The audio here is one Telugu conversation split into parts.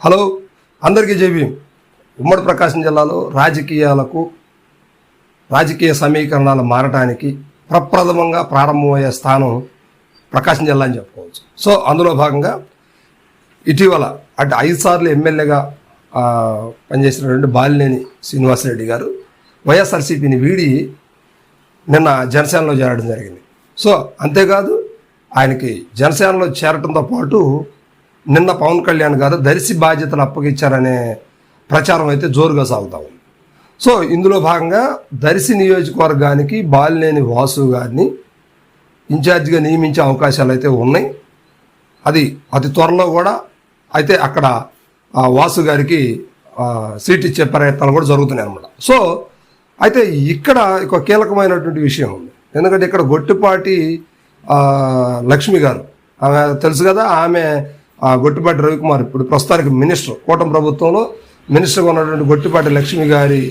హలో అందరికీ జేబీ ఉమ్మడి ప్రకాశం జిల్లాలో రాజకీయాలకు రాజకీయ సమీకరణాలు మారటానికి ప్రప్రథమంగా ప్రారంభమయ్యే స్థానం ప్రకాశం జిల్లా అని చెప్పుకోవచ్చు. సో అందులో భాగంగా ఇటీవల అంటే ఐదు సార్లు ఎమ్మెల్యేగా పనిచేసినటువంటి బాలినేని శ్రీనివాసరెడ్డి గారు వైఎస్ఆర్సీపీని వీడి నిన్న జనసేనలో చేరడం జరిగింది. సో అంతేకాదు ఆయనకి జనసేనలో చేరటంతో పాటు నిన్న పవన్ కళ్యాణ్ గారు దర్శి బాధ్యతలు అప్పగించారనే ప్రచారం అయితే జోరుగా సాగుతా ఉంది. సో ఇందులో భాగంగా దర్శి నియోజకవర్గానికి బాలినేని వాసు గారిని ఇన్ఛార్జిగా నియమించే అవకాశాలు అయితే ఉన్నాయి. అది అతి త్వరలో కూడా అయితే అక్కడ వాసు గారికి సీట్ ఇచ్చే ప్రయత్నాలు కూడా జరుగుతున్నాయి అనమాట సో అయితే ఇక్కడ ఒక కీలకమైనటువంటి విషయం ఉంది. ఎందుకంటే ఇక్కడ గొట్టిపాటి లక్ష్మి గారు ఆమె తెలుసు కదా ఆమె గొట్టిపాటి రవికుమార్ ఇప్పుడు ప్రస్తుతానికి మినిస్టర్ కూటమి ప్రభుత్వంలో మినిస్టర్గా ఉన్నటువంటి గొట్టిపాటి లక్ష్మి గారి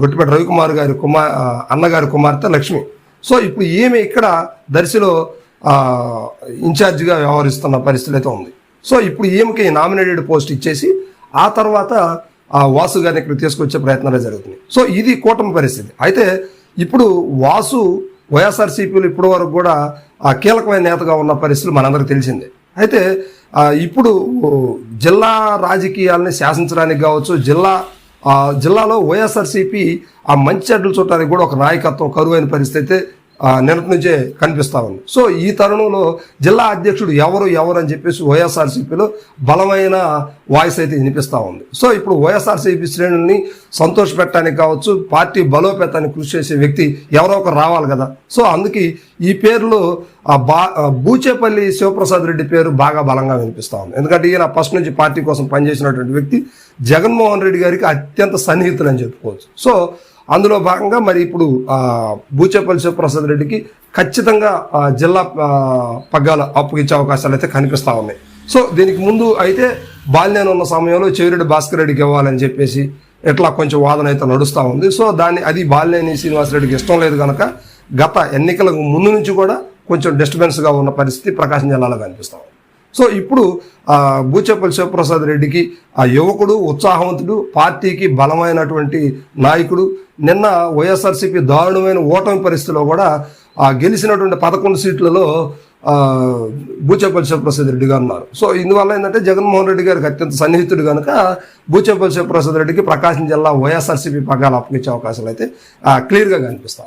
గొట్టిపాటి రవికుమార్ గారి కుమార్ అన్నగారి కుమార్తె లక్ష్మి. సో ఇప్పుడు ఈమె ఇక్కడ దర్శిలో ఇన్ఛార్జిగా వ్యవహరిస్తున్న పరిస్థితి అయితే ఉంది. సో ఇప్పుడు ఈమెకి నామినేటెడ్ పోస్ట్ ఇచ్చేసి ఆ తర్వాత ఆ వాసు గారిని ఇక్కడ తీసుకొచ్చే ప్రయత్నాలు జరుగుతున్నాయి. సో ఇది కూటమి పరిస్థితి. అయితే ఇప్పుడు వాసు వైఎస్ఆర్సీపీలు ఇప్పటి వరకు కూడా ఆ కీలకమైన నేతగా ఉన్న పరిస్థితులు మనందరికీ తెలిసిందే. అయితే ఇప్పుడు జిల్లా రాజకీయాలని శాసించడానికి కావచ్చు జిల్లా జిల్లాలో వైఎస్ఆర్సీపీ ఆ మంచి చెడ్డలు చూడటానికి కూడా ఒక నాయకత్వం కరువైన పరిస్థితి అయితే నిన్నటి నుంచే కనిపిస్తా ఉంది. సో ఈ తరుణంలో జిల్లా అధ్యక్షుడు ఎవరు ఎవరు అని చెప్పేసి వైఎస్ఆర్సీపీలో బలమైన వాయిస్ అయితే వినిపిస్తూ ఉంది. సో ఇప్పుడు వైఎస్ఆర్సీపీ శ్రేణుల్ని సంతోషపెట్టడానికి కావచ్చు పార్టీ బలోపేతానికి కృషి చేసే వ్యక్తి ఎవరో ఒకరు రావాలి కదా. సో అందుకే ఈ పేర్లు బా బూచేపల్లి శివప్రసాద్ రెడ్డి పేరు బాగా బలంగా వినిపిస్తా ఉంది. ఎందుకంటే ఈయన ఫస్ట్ నుంచి పార్టీ కోసం పనిచేసినటువంటి వ్యక్తి జగన్మోహన్ రెడ్డి గారికి అత్యంత సన్నిహితులు అని చెప్పుకోవచ్చు. సో అందులో భాగంగా మరి ఇప్పుడు ఆ, బూచేపల్లి శివప్రసాద్ రెడ్డికి ఖచ్చితంగా జిల్లా ఆ, పగ్గాలు అప్పగించే అవకాశాలు అయితే కనిపిస్తూ ఉన్నాయి. సో దీనికి ముందు అయితే బాల్యాన్ని ఉన్న సమయంలో చెవిరెడ్డి భాస్కర్ రెడ్డికి ఇవ్వాలని చెప్పేసి ఇట్లా కొంచెం వాదన అయితే నడుస్తూ ఉంది. సో దాన్ని అది బాలినేని శ్రీనివాసరెడ్డికి ఇష్టం లేదు కనుక గత ఎన్నికలకు ముందు నుంచి కూడా కొంచెం డిస్టర్బెన్స్గా ఉన్న పరిస్థితి ప్రకాశం జిల్లాలో కనిపిస్తూ ఉంది. సో ఇప్పుడు ఆ, బూచేపల్లి శివప్రసాద్ రెడ్డికి ఆ యువకుడు ఉత్సాహవంతుడు పార్టీకి బలమైనటువంటి నాయకుడు నిన్న వైఎస్ఆర్సీపీ దారుణమైన ఓటమి పరిస్థితిలో కూడా ఆ గెలిచినటువంటి పదకొండు సీట్లలో ఆ, బూచేపల్లి శివప్రసాద్ రెడ్డి గారు ఉన్నారు. సో ఇందువల్ల ఏంటంటే జగన్మోహన్ రెడ్డి గారికి అత్యంత సన్నిహితుడు కనుక బూచేపల్లి శివప్రసాద్ రెడ్డికి ప్రకాశం జిల్లా వైఎస్ఆర్సీపీ పగ్గాలు అప్పగించే అవకాశాలు అయితే క్లియర్గా కనిపిస్తా